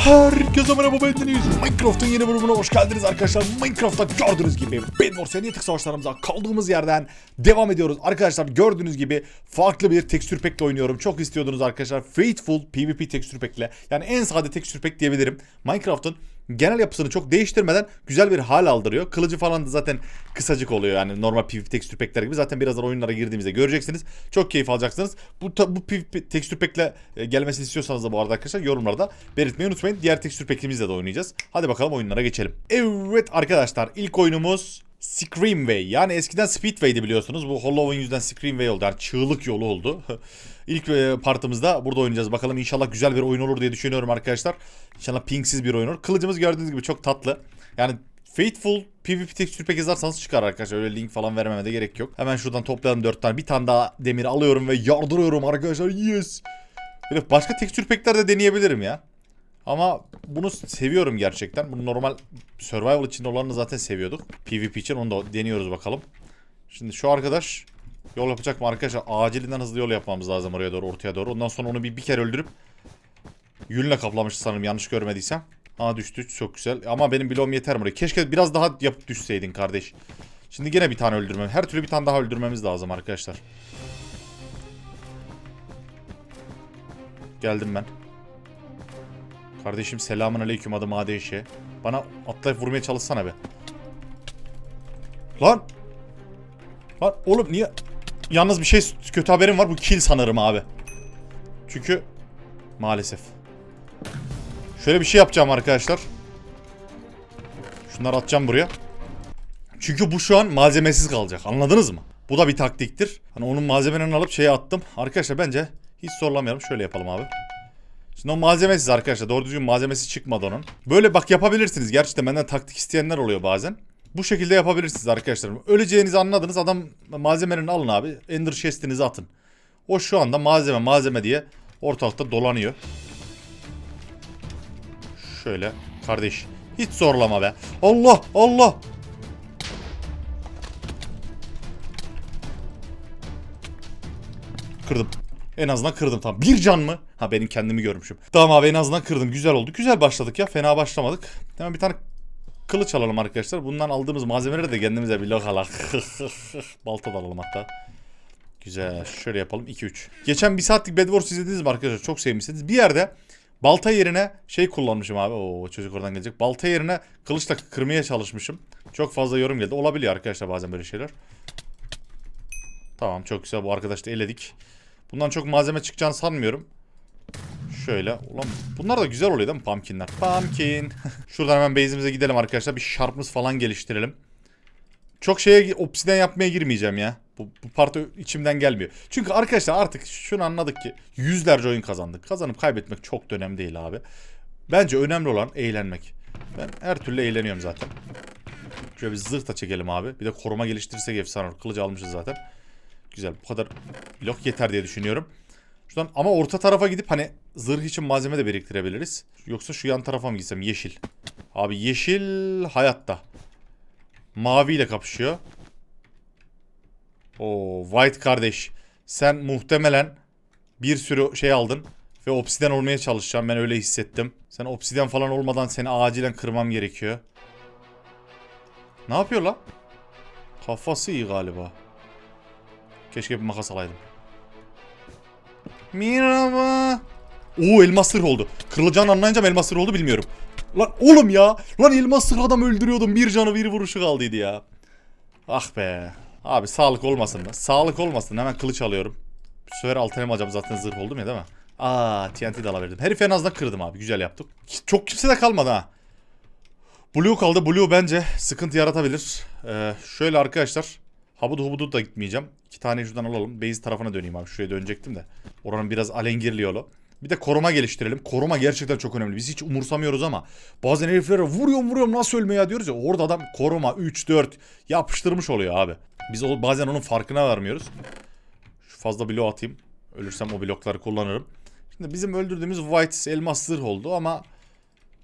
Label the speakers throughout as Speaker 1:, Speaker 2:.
Speaker 1: Har Herkese merhaba ben Deniz. Minecraft'ın yeni bölümüne hoş geldiniz arkadaşlar. Minecraft'ta gördüğünüz gibi Bedwars ve Niyetik savaşlarımıza kaldığımız yerden devam ediyoruz. Arkadaşlar gördüğünüz gibi farklı bir tekstür pack'le oynuyorum. Çok istiyordunuz arkadaşlar. Faithful PvP tekstür pack'le. Yani en sade tekstür pack diyebilirim. Minecraft'ın genel yapısını çok değiştirmeden güzel bir hal aldırıyor. Kılıcı falan da zaten kısacık oluyor yani normal PvP tekstür pack'ler gibi. Zaten birazdan oyunlara girdiğimizde göreceksiniz. Çok keyif alacaksınız. Bu bu PvP tekstür pack'le e, gelmesini istiyorsanız da bu arada arkadaşlar yorumlarda belirtmeyi unutmayın. Diğer tekstür pack'imizle de oynayacağız. Hadi bakalım oyunlara geçelim. Evet arkadaşlar ilk oyunumuz Screamway. Yani eskiden Speedway'di biliyorsunuz. Bu Hollow'un yüzden Screamway oldu. Yani çığlık yolu oldu. İlk e, partımızda burada oynayacağız. Bakalım inşallah güzel bir oyun olur diye düşünüyorum arkadaşlar. İnşallah pingsiz bir oyun olur. Kılıcımız gördüğünüz gibi çok tatlı. Yani Faithful PvP tekstür pack yazarsanız çıkar arkadaşlar. Öyle link falan vermeme de gerek yok. Hemen şuradan toplayalım 4 tane. Bir tane daha demir alıyorum ve yardırıyorum arkadaşlar. Yes. Böyle başka tekstür pack'ler de deneyebilirim ya. Ama bunu seviyorum gerçekten. Bunu normal survival için olanını zaten seviyorduk. PvP için onu da deniyoruz bakalım. Şimdi şu arkadaş yol yapacak mı arkadaşlar? Acilinden hızlı yol yapmamız lazım oraya doğru, ortaya doğru. Ondan sonra onu bir, bir kere öldürüp yünle kaplamış sanırım yanlış görmediysem. Aa düştü çok güzel. Ama benim bloğum yeter mi oraya? Keşke biraz daha yapıp düşseydin kardeş. Şimdi gene bir tane öldürmem. Her türlü bir tane daha öldürmemiz lazım arkadaşlar. Geldim ben. Kardeşim selamun aleyküm adım Adeşe. Bana atlayıp vurmaya çalışsana be. Lan. Lan oğlum niye? Yalnız bir şey kötü haberim var. Bu kill sanırım abi. Çünkü maalesef. Şöyle bir şey yapacağım arkadaşlar. Şunları atacağım buraya. Çünkü bu şu an malzemesiz kalacak. Anladınız mı? Bu da bir taktiktir. Hani onun malzemelerini alıp şeye attım. Arkadaşlar bence hiç zorlamayalım. Şöyle yapalım abi. Şimdi o malzemesiz arkadaşlar. Doğru düzgün malzemesi çıkmadı onun. Böyle bak yapabilirsiniz. Gerçekten benden taktik isteyenler oluyor bazen. Bu şekilde yapabilirsiniz arkadaşlar. Öleceğinizi anladınız. Adam malzemelerini alın abi. Ender chest'inizi atın. O şu anda malzeme malzeme diye ortalıkta dolanıyor. Şöyle kardeş. Hiç zorlama be. Allah Allah. Kırdım. En azından kırdım tamam. Bir can mı? Ha benim kendimi görmüşüm. Tamam abi en azından kırdım. Güzel oldu. Güzel başladık ya. Fena başlamadık. Hemen bir tane kılıç alalım arkadaşlar. Bundan aldığımız malzemeleri de kendimize bir lokalak. Balta da alalım hatta. Güzel. Şöyle yapalım. 2-3. Geçen bir saatlik Bed Wars izlediniz mi arkadaşlar? Çok sevmişsiniz. Bir yerde balta yerine şey kullanmışım abi. Oo çocuk oradan gelecek. Balta yerine kılıçla kırmaya çalışmışım. Çok fazla yorum geldi. Olabiliyor arkadaşlar bazen böyle şeyler. Tamam çok güzel. Bu arkadaşı da eledik. Bundan çok malzeme çıkacağını sanmıyorum. Şöyle. Ulan bunlar da güzel oluyor değil mi pumpkinler? Pumpkin. Şuradan hemen base'imize gidelim arkadaşlar. Bir şarpımız falan geliştirelim. Çok şeye obsiden yapmaya girmeyeceğim ya. Bu, bu parti içimden gelmiyor. Çünkü arkadaşlar artık şunu anladık ki yüzlerce oyun kazandık. Kazanıp kaybetmek çok da önemli değil abi. Bence önemli olan eğlenmek. Ben her türlü eğleniyorum zaten. Şöyle bir zırh da çekelim abi. Bir de koruma geliştirirsek efsane olur. Kılıcı almışız zaten. Güzel. Bu kadar blok yeter diye düşünüyorum. Şuradan ama orta tarafa gidip hani zırh için malzeme de biriktirebiliriz. Yoksa şu yan tarafa mı gitsem? Yeşil. Abi yeşil hayatta. Mavi ile kapışıyor. O White kardeş. Sen muhtemelen bir sürü şey aldın ve obsiden olmaya çalışacağım. Ben öyle hissettim. Sen obsiden falan olmadan seni acilen kırmam gerekiyor. Ne yapıyor lan? Kafası iyi galiba. Keşke bir makas alaydım. Merhaba. Oo elmas sır oldu. Kırılacağını anlayınca elmas sır oldu bilmiyorum. Lan oğlum ya. Lan elmas sır adam öldürüyordum. Bir canı bir vuruşu kaldıydı ya. Ah be. Abi sağlık olmasın da. Sağlık olmasın. Hemen kılıç alıyorum. Bu sefer altın elma alacağım zaten zırh oldum ya değil mi? Aa TNT de alaverdim. Herifi en azından kırdım abi. Güzel yaptık. Çok kimse de kalmadı ha. Blue kaldı. Blue bence sıkıntı yaratabilir. Ee, şöyle arkadaşlar. Habudu hubudu da gitmeyeceğim. İki tane şuradan alalım. Base tarafına döneyim abi. Şuraya dönecektim de. Oranın biraz alengirli yolu. Bir de koruma geliştirelim. Koruma gerçekten çok önemli. Biz hiç umursamıyoruz ama bazen heriflere vuruyorum vuruyorum nasıl ölme ya diyoruz ya. Orada adam koruma 3-4 yapıştırmış oluyor abi. Biz bazen onun farkına varmıyoruz. Şu fazla blok atayım. Ölürsem o blokları kullanırım. Şimdi bizim öldürdüğümüz white elmas oldu ama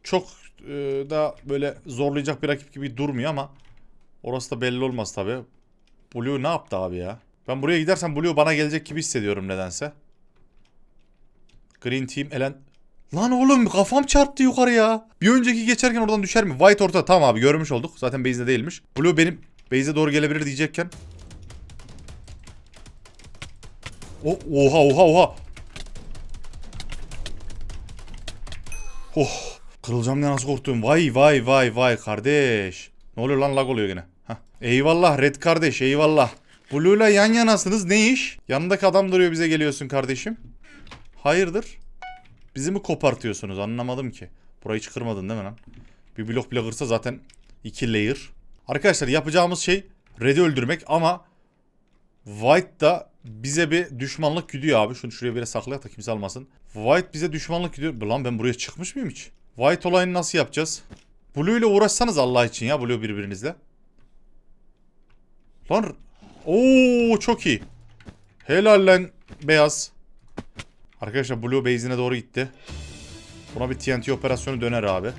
Speaker 1: çok e, da böyle zorlayacak bir rakip gibi durmuyor ama orası da belli olmaz tabi. Blue ne yaptı abi ya? Ben buraya gidersem Blue bana gelecek gibi hissediyorum nedense. Green Team elen... Lan oğlum kafam çarptı yukarıya. Bir önceki geçerken oradan düşer mi? White orta tamam abi görmüş olduk. Zaten base'de değilmiş. Blue benim base'e doğru gelebilir diyecekken. O, oha oha oha. Oh. Kırılacağım diye nasıl korktum. Vay vay vay vay kardeş. Ne oluyor lan lag oluyor yine. Eyvallah Red kardeş eyvallah. Blue'la yan yanasınız ne iş? Yanındaki adam duruyor bize geliyorsun kardeşim. Hayırdır? Bizi mi kopartıyorsunuz anlamadım ki. Burayı hiç kırmadın değil mi lan? Bir blok bile kırsa zaten iki layer. Arkadaşlar yapacağımız şey Red'i öldürmek ama White da bize bir düşmanlık güdüyor abi. Şunu şuraya bir yere da kimse almasın. White bize düşmanlık güdüyor. Lan ben buraya çıkmış mıyım hiç? White olayını nasıl yapacağız? Blue ile uğraşsanız Allah için ya Blue birbirinizle. Lan Oo çok iyi. Helal lan beyaz. Arkadaşlar Blue base'ine doğru gitti. Buna bir TNT operasyonu döner abi.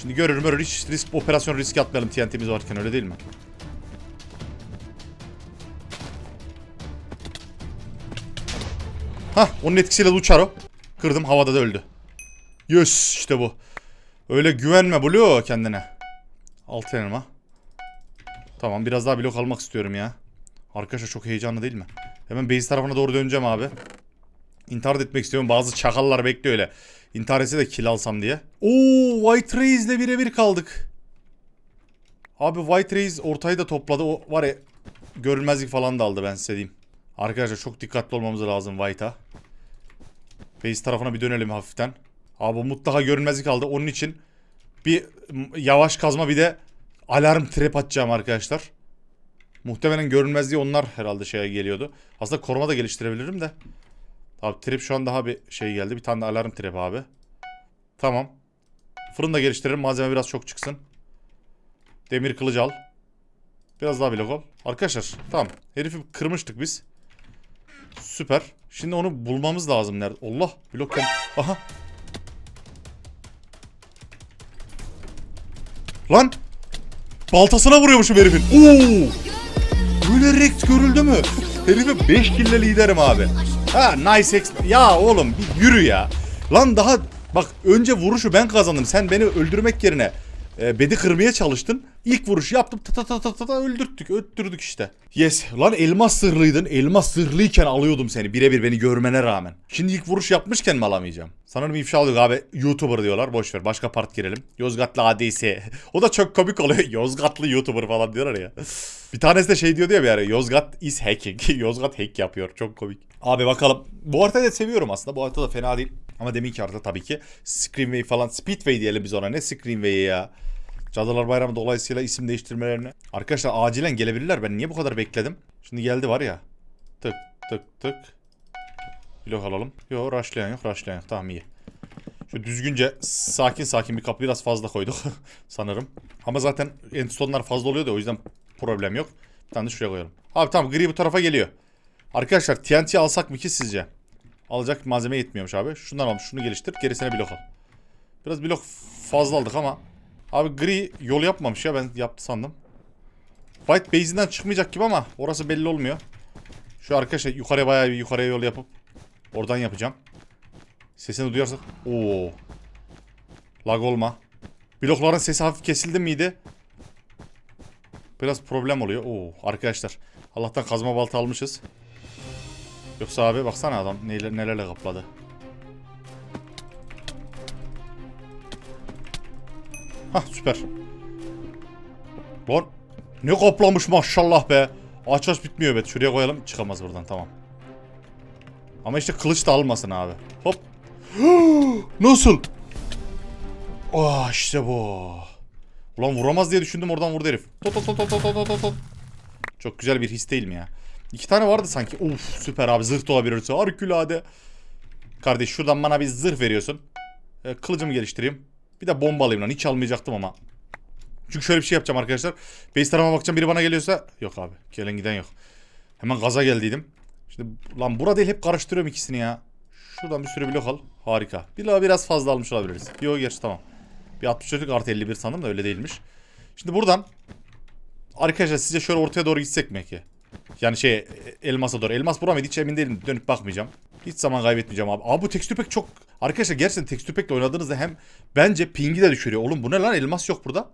Speaker 1: Şimdi görürüm öyle hiç risk operasyon risk atmayalım TNT'miz varken öyle değil mi? Hah onun etkisiyle uçar o. Kırdım havada da öldü. Yes işte bu. Öyle güvenme Blue kendine. Altı elma. Tamam biraz daha blok almak istiyorum ya. Arkadaşlar çok heyecanlı değil mi? Hemen base tarafına doğru döneceğim abi. İntihar etmek istiyorum. Bazı çakallar bekliyor öyle. İntihar etse de kill alsam diye. Oo White Raze ile birebir kaldık. Abi White Raze ortayı da topladı. O var ya görünmezlik falan da aldı ben size diyeyim. Arkadaşlar çok dikkatli olmamız lazım White'a. Base tarafına bir dönelim hafiften. Abi mutlaka görünmezlik aldı. Onun için bir yavaş kazma bir de alarm trap atacağım arkadaşlar. Muhtemelen görünmezliği onlar herhalde şeye geliyordu. Aslında koruma da geliştirebilirim de. Abi trap şu an daha bir şey geldi. Bir tane alarm trap abi. Tamam. Fırın da geliştiririm. Malzeme biraz çok çıksın. Demir kılıcı al. Biraz daha blok ol. Arkadaşlar tamam. Herifi kırmıştık biz. Süper. Şimdi onu bulmamız lazım. Nerede? Allah blok gel- Aha. Lan. Baltasına vuruyormuşum herifin. Oo. Böyle rekt görüldü mü? Herife 5 kille liderim abi. Ha nice ex... Ya oğlum bir yürü ya. Lan daha bak önce vuruşu ben kazandım. Sen beni öldürmek yerine e, bedi kırmaya çalıştın. İlk vuruşu yaptım. Ta ta ta ta ta, ta öldürttük. Öttürdük işte. Yes. Lan elmas sırlıydın. Elmas sırlıyken alıyordum seni. Birebir beni görmene rağmen. Şimdi ilk vuruş yapmışken mi alamayacağım? Sanırım ifşa alıyor abi. YouTuber diyorlar. Boş ver. Başka part girelim. Yozgatlı ADS. o da çok komik oluyor. Yozgatlı YouTuber falan diyorlar ya. Bir tanesi de şey diyordu ya bir ara. Yozgat is hacking. Yozgat hack yapıyor. Çok komik. Abi bakalım. Bu haritayı da seviyorum aslında. Bu harita da fena değil. Ama deminki harita tabii ki. Screenway falan. Speedway diyelim biz ona. Ne Screenway'i ya. Cadılar Bayramı dolayısıyla isim değiştirmelerine. Arkadaşlar acilen gelebilirler. Ben niye bu kadar bekledim? Şimdi geldi var ya. Tık tık tık. Blok alalım. Yok rushlayan yok rushlayan yok. Tamam iyi. Şu düzgünce sakin sakin bir kapı biraz fazla koyduk sanırım. Ama zaten endstone'lar fazla oluyor da o yüzden problem yok. Bir tane de şuraya koyalım. Abi tamam gri bu tarafa geliyor. Arkadaşlar TNT alsak mı ki sizce? Alacak malzeme yetmiyormuş abi. Şundan almış şunu geliştir gerisine blok al. Biraz blok fazla aldık ama. Abi gri yol yapmamış ya ben yaptı sandım. White base'inden çıkmayacak gibi ama orası belli olmuyor. Şu arkadaşlar yukarıya bayağı bir yukarıya yol yapıp oradan yapacağım. Sesini duyarsak. Oo. Lag olma. Blokların sesi hafif kesildi miydi? Biraz problem oluyor. Oo arkadaşlar. Allah'tan kazma balta almışız. Yoksa abi baksana adam neler, nelerle kapladı. Hah süper. Lan ne kaplamış maşallah be. Aç aç bitmiyor be. Şuraya koyalım çıkamaz buradan tamam. Ama işte kılıç da almasın abi. Hop. Nasıl? Ah işte bu. Ulan vuramaz diye düşündüm oradan vurdu herif. Tot tot tot tot tot tot. Çok güzel bir his değil mi ya? İki tane vardı sanki. Uf süper abi zırh da olabilirse. Harikulade. Kardeş şuradan bana bir zırh veriyorsun. Ee, kılıcımı geliştireyim. Bir de bomba alayım lan. Hiç almayacaktım ama. Çünkü şöyle bir şey yapacağım arkadaşlar. Base tarafa bakacağım biri bana geliyorsa. Yok abi. Gelen giden yok. Hemen gaza geldiydim. Şimdi lan burada değil hep karıştırıyorum ikisini ya. Şuradan bir sürü blok al. Harika. Bir daha biraz fazla almış olabiliriz. Yok gerçi tamam. Bir 64'lük artı 51 sandım da öyle değilmiş. Şimdi buradan arkadaşlar sizce şöyle ortaya doğru gitsek mi ki? Yani şey elmasa doğru. Elmas bura mıydı hiç emin değilim. Dönüp bakmayacağım. Hiç zaman kaybetmeyeceğim abi. Abi bu tekstür pek çok... Arkadaşlar gerçekten tekstür pekle oynadığınızda hem bence pingi de düşürüyor. Oğlum bu ne lan elmas yok burada.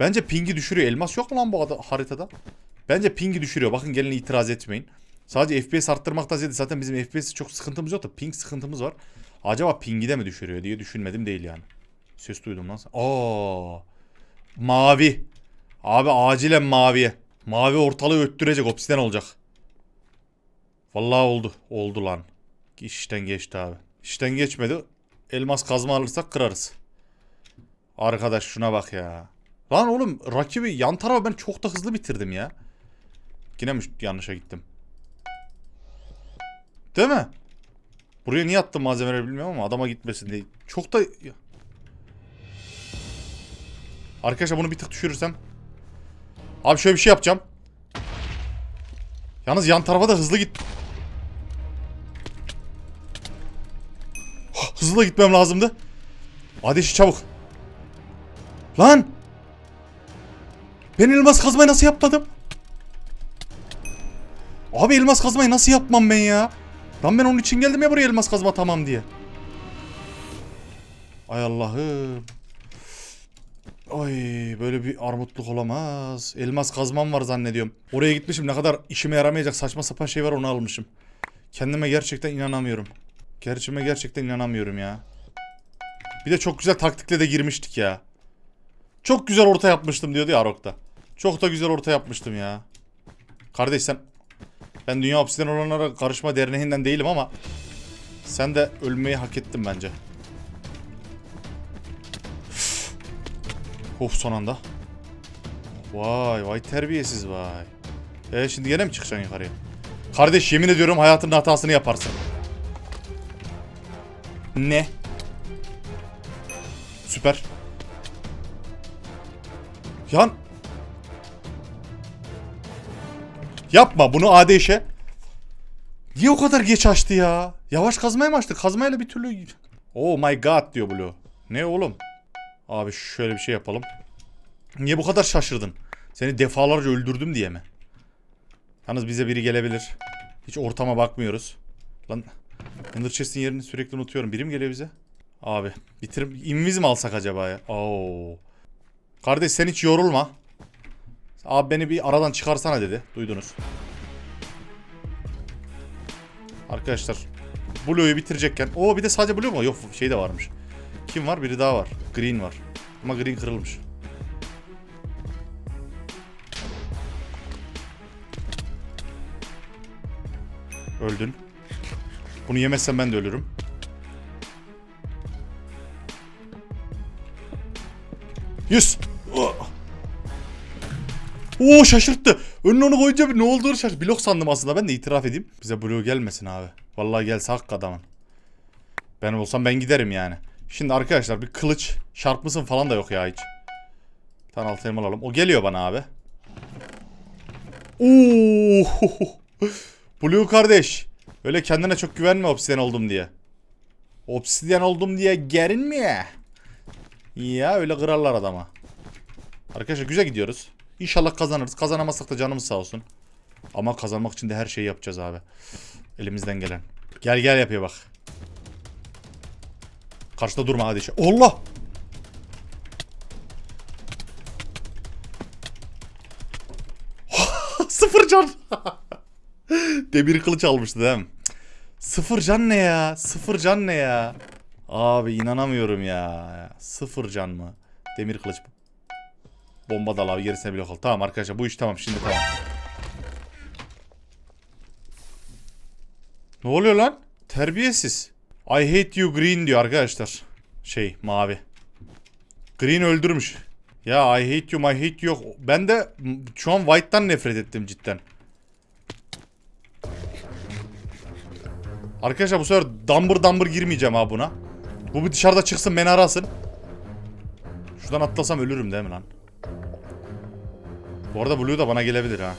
Speaker 1: Bence pingi düşürüyor. Elmas yok mu lan bu ada- haritada? Bence pingi düşürüyor. Bakın gelin itiraz etmeyin. Sadece FPS arttırmaktan ziyade zaten bizim FPS çok sıkıntımız yok da ping sıkıntımız var. Acaba pingi de mi düşürüyor diye düşünmedim değil yani. Ses duydum lan. Aa. Mavi. Abi acilen maviye. Mavi ortalığı öttürecek obsiden olacak. Vallahi oldu. Oldu lan. İşten geçti abi. İşten geçmedi. Elmas kazma alırsak kırarız. Arkadaş şuna bak ya. Lan oğlum rakibi yan tarafa ben çok da hızlı bitirdim ya. Yine mi yanlışa gittim? Değil mi? Buraya niye attım malzemeleri bilmiyorum ama adama gitmesin diye. Çok da... Arkadaşlar bunu bir tık düşürürsem. Abi şöyle bir şey yapacağım. Yalnız yan tarafa da hızlı git. Hızlı gitmem lazımdı. İşi çabuk. Lan! Ben elmas kazmayı nasıl yapmadım? Abi elmas kazmayı nasıl yapmam ben ya? Lan ben onun için geldim ya buraya elmas kazma tamam diye. Ay Allah'ım. Ay böyle bir armutluk olamaz. Elmas kazmam var zannediyorum. Oraya gitmişim ne kadar işime yaramayacak saçma sapan şey var onu almışım. Kendime gerçekten inanamıyorum. Gerçime gerçekten inanamıyorum ya. Bir de çok güzel taktikle de girmiştik ya. Çok güzel orta yapmıştım diyordu ya Arok'ta. Çok da güzel orta yapmıştım ya. Kardeş sen... Ben Dünya Obsiden olanlara karışma derneğinden değilim ama... Sen de ölmeyi hak ettin bence. Of son anda. Vay vay terbiyesiz vay. E şimdi gene mi çıkacaksın yukarıya? Kardeş yemin ediyorum hayatının hatasını yaparsın. Ne? Süper. Yan. Yapma bunu AD. Niye o kadar geç açtı ya? Yavaş kazmaya mı açtı? Kazmayla bir türlü... Oh my god diyor Blue. Ne oğlum? Abi şöyle bir şey yapalım. Niye bu kadar şaşırdın? Seni defalarca öldürdüm diye mi? Yalnız bize biri gelebilir. Hiç ortama bakmıyoruz. Lan Ender Chest'in yerini sürekli unutuyorum. Biri mi geliyor bize? Abi bitirip inviz mi alsak acaba ya? Oo. Kardeş sen hiç yorulma. Abi beni bir aradan çıkarsana dedi. Duydunuz. Arkadaşlar Blue'yu bitirecekken. Oo bir de sadece Blue mu? Yok şey de varmış. Kim var? Biri daha var. Green var. Ama Green kırılmış. Öldün. Bunu yemezsem ben de ölürüm. Yüz. Oo şaşırttı. Önüne onu koyunca ne olduğunu şaşırttı. Blok sandım aslında ben de itiraf edeyim. Bize blok gelmesin abi. Vallahi gelse hak adamın. Ben olsam ben giderim yani. Şimdi arkadaşlar bir kılıç şarpmısın falan da yok ya hiç. Bir tane alalım. O geliyor bana abi. Oo. Blue kardeş. Öyle kendine çok güvenme obsidyen oldum diye. Obsidyen oldum diye gerinme. Ya öyle kırarlar adama. Arkadaşlar güzel gidiyoruz. İnşallah kazanırız. Kazanamazsak da canımız sağ olsun. Ama kazanmak için de her şeyi yapacağız abi. Elimizden gelen. Gel gel yapıyor bak. Karşıda durma hadi. Allah! Sıfır can. Demir kılıç almıştı değil mi? Sıfır can ne ya? Sıfır can ne ya? Abi inanamıyorum ya. Sıfır can mı? Demir kılıç. Bomba dal abi gerisine blok al. Tamam arkadaşlar bu iş tamam şimdi tamam. Ne oluyor lan? Terbiyesiz. I hate you green diyor arkadaşlar. Şey mavi. Green öldürmüş. Ya I hate you my hate yok. Ben de şu an white'tan nefret ettim cidden. Arkadaşlar bu sefer dambır dambır girmeyeceğim ha buna. Bu bir dışarıda çıksın beni arasın. Şuradan atlasam ölürüm değil mi lan? Bu arada Blue da bana gelebilir ha.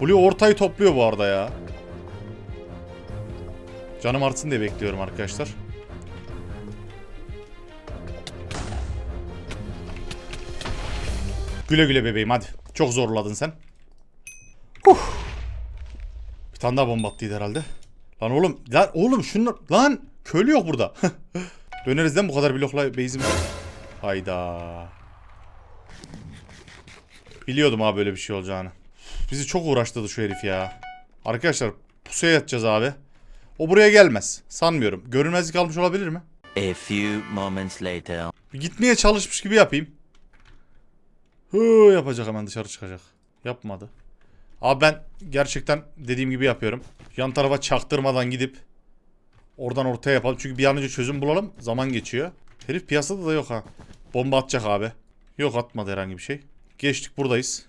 Speaker 1: Blue ortayı topluyor bu arada ya. Canım artsın diye bekliyorum arkadaşlar. Güle güle bebeğim hadi. Çok zorladın sen. Huh. Bir tane daha bomba attıydı herhalde. Lan oğlum, lan oğlum şunlar lan köylü yok burada. Döneriz bu kadar blokla base'imiz? Hayda. Biliyordum abi böyle bir şey olacağını. Bizi çok uğraştırdı şu herif ya. Arkadaşlar pusuya yatacağız abi. O buraya gelmez. Sanmıyorum. Görünmezlik almış olabilir mi?
Speaker 2: A few moments later.
Speaker 1: Gitmeye çalışmış gibi yapayım. Hı yapacak hemen dışarı çıkacak. Yapmadı. Abi ben gerçekten dediğim gibi yapıyorum. Yan tarafa çaktırmadan gidip oradan ortaya yapalım. Çünkü bir an önce çözüm bulalım. Zaman geçiyor. Herif piyasada da yok ha. Bomba atacak abi. Yok atmadı herhangi bir şey. Geçtik buradayız.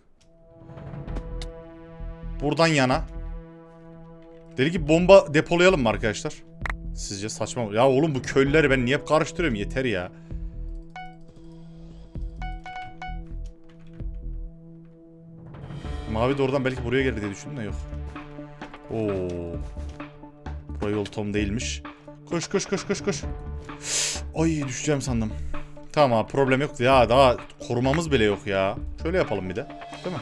Speaker 1: Buradan yana. Dedi ki bomba depolayalım mı arkadaşlar? Sizce saçma mı? Ya oğlum bu köylüleri ben niye karıştırıyorum yeter ya. Mavi de oradan belki buraya gelir diye düşündüm de yok. Oo. Buraya yol tom değilmiş. Koş koş koş koş koş. Ay düşeceğim sandım. Tamam abi problem yok. Ya daha korumamız bile yok ya. Şöyle yapalım bir de. Değil mi?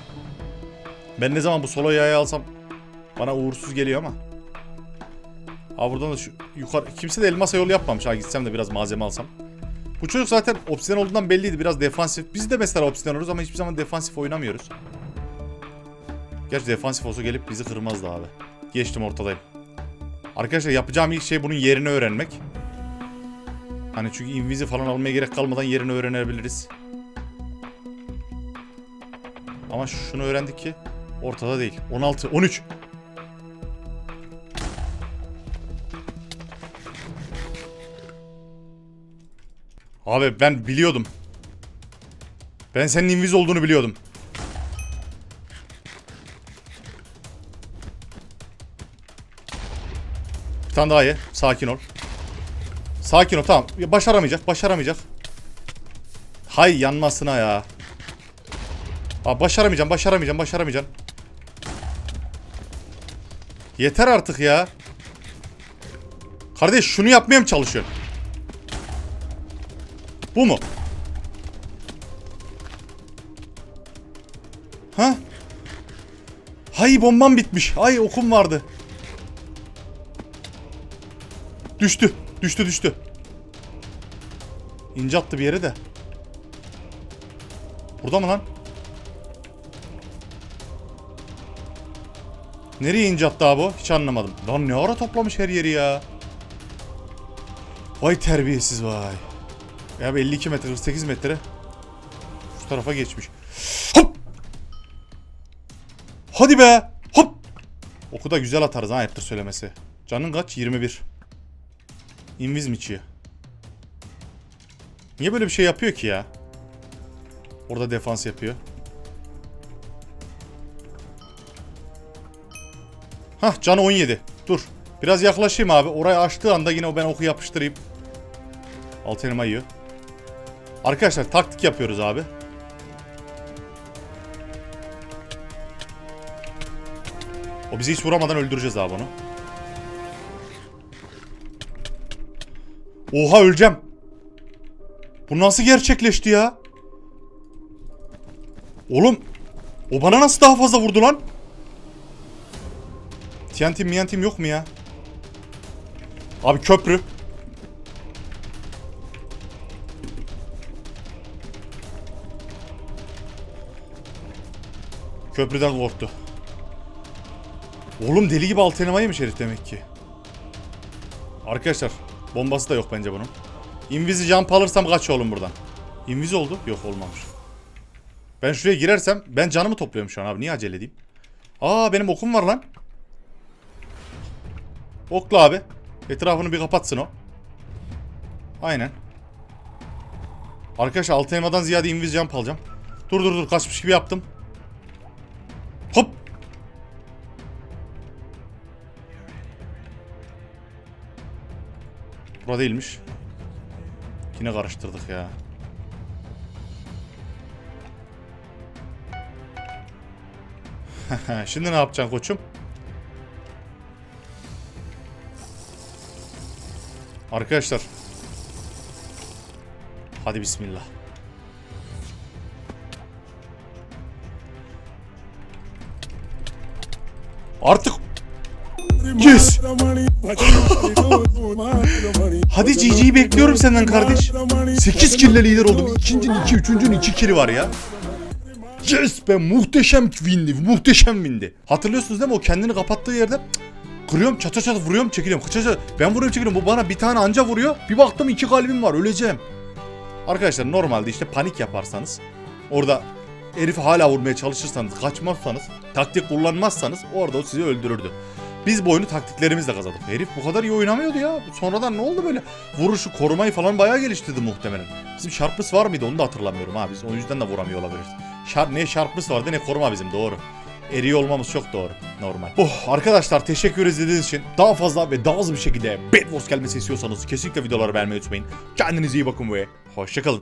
Speaker 1: Ben ne zaman bu solo yayı alsam bana uğursuz geliyor ama. Abi buradan da şu yukarı... Kimse de elmasa yol yapmamış. Ha gitsem de biraz malzeme alsam. Bu çocuk zaten obsiden olduğundan belliydi. Biraz defansif. Biz de mesela obsiden oluruz ama hiçbir zaman defansif oynamıyoruz. Gerçi defansif olsa gelip bizi kırmazdı abi. Geçtim ortadayım. Arkadaşlar yapacağım ilk şey bunun yerini öğrenmek. Hani çünkü invizi falan almaya gerek kalmadan yerini öğrenebiliriz. Ama şunu öğrendik ki ortada değil. 16, 13. Abi ben biliyordum. Ben senin inviz olduğunu biliyordum. Bir tane daha ye. Sakin ol. Sakin ol tamam. Ya Başaramayacak başaramayacak. Hay yanmasına ya. Aa, başaramayacağım başaramayacağım başaramayacağım. Yeter artık ya. Kardeş şunu yapmaya mı çalışıyorsun? Bu mu? Ha? Hay bombam bitmiş. Ay okum vardı. Düştü. Düştü düştü. İnce attı bir yere de. Burada mı lan? Nereye ince attı abi o? Hiç anlamadım. Lan ne ara toplamış her yeri ya. Vay terbiyesiz vay. Ya 52 metre 48 metre. Şu tarafa geçmiş. Hop! Hadi be! Hop! Oku da güzel atarız ha ayıptır söylemesi. Canın kaç? 21. Inviz mi içiyor? Niye böyle bir şey yapıyor ki ya? Orada defans yapıyor. Hah canı 17. Dur. Biraz yaklaşayım abi. Orayı açtığı anda yine o ben oku yapıştırayım. Alt elma yiyor. Arkadaşlar taktik yapıyoruz abi. O bizi hiç vuramadan öldüreceğiz abi onu. Oha öleceğim. Bu nasıl gerçekleşti ya? Oğlum. O bana nasıl daha fazla vurdu lan? TNT miyantim yok mu ya? Abi köprü. Köprüden korktu. Oğlum deli gibi alt elma yemiş herif demek ki. Arkadaşlar bombası da yok bence bunun. Invizi jump alırsam kaç oğlum buradan. Inviz oldu. Yok olmamış. Ben şuraya girersem ben canımı topluyorum şu an abi. Niye acele edeyim? Aa benim okum var lan. Okla abi. Etrafını bir kapatsın o. Aynen. Arkadaşlar alt elmadan ziyade inviz jump alacağım. Dur dur dur kaçmış gibi yaptım. Hop. Bura değilmiş. Yine karıştırdık ya. Şimdi ne yapacaksın koçum? Arkadaşlar. Hadi bismillah. Artık Yes. Hadi GG'yi bekliyorum senden kardeş. 8 kille lider oldum. İkincinin 2, üçüncünün 2 killi var ya. Yes be muhteşem windi. Muhteşem windi. Hatırlıyorsunuz değil mi o kendini kapattığı yerde kırıyorum çata çata vuruyorum çekiliyorum. Çata çata ben vuruyorum çekiliyorum. Bu bana bir tane anca vuruyor. Bir baktım iki kalbim var öleceğim. Arkadaşlar normalde işte panik yaparsanız orada herifi hala vurmaya çalışırsanız kaçmazsanız taktik kullanmazsanız orada o sizi öldürürdü. Biz bu oyunu taktiklerimizle kazandık. Herif bu kadar iyi oynamıyordu ya. Sonradan ne oldu böyle? Vuruşu, korumayı falan bayağı geliştirdi muhtemelen. Bizim Sharpness var mıydı onu da hatırlamıyorum ha. Biz o yüzden de vuramıyor olabiliriz. Şar ne Sharpness vardı ne koruma bizim doğru. Eriyor olmamız çok doğru. Normal. Oh arkadaşlar teşekkür izlediğiniz için daha fazla ve daha hızlı bir şekilde Bed Wars gelmesi istiyorsanız kesinlikle videoları beğenmeyi unutmayın. Kendinize iyi bakın ve hoşçakalın.